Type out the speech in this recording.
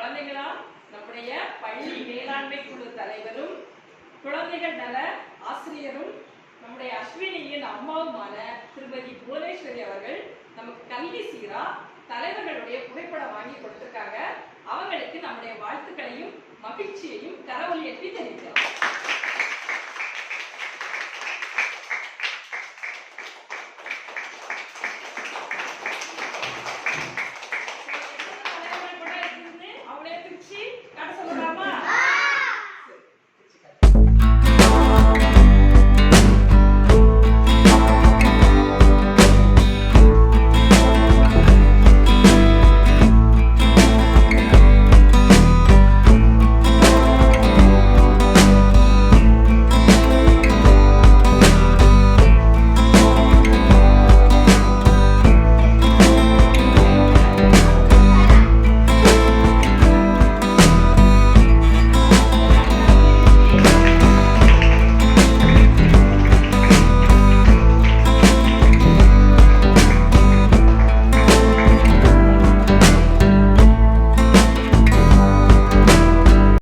குழந்தைகளா நம்முடைய பள்ளி மேலாண்மை குழு தலைவரும் குழந்தைகள் நல ஆசிரியரும் நம்முடைய அஸ்வினியின் அம்மாவுமான திருமதி புவனேஸ்வரி அவர்கள் நமக்கு கல்வி சீரா தலைவர்களுடைய புகைப்படம் வாங்கி கொடுத்திருக்காங்க. அவங்களுக்கு நம்முடைய வாழ்த்துக்களையும் மகிழ்ச்சியையும் கரவொலியற்றி தெரிவிக்கலாம்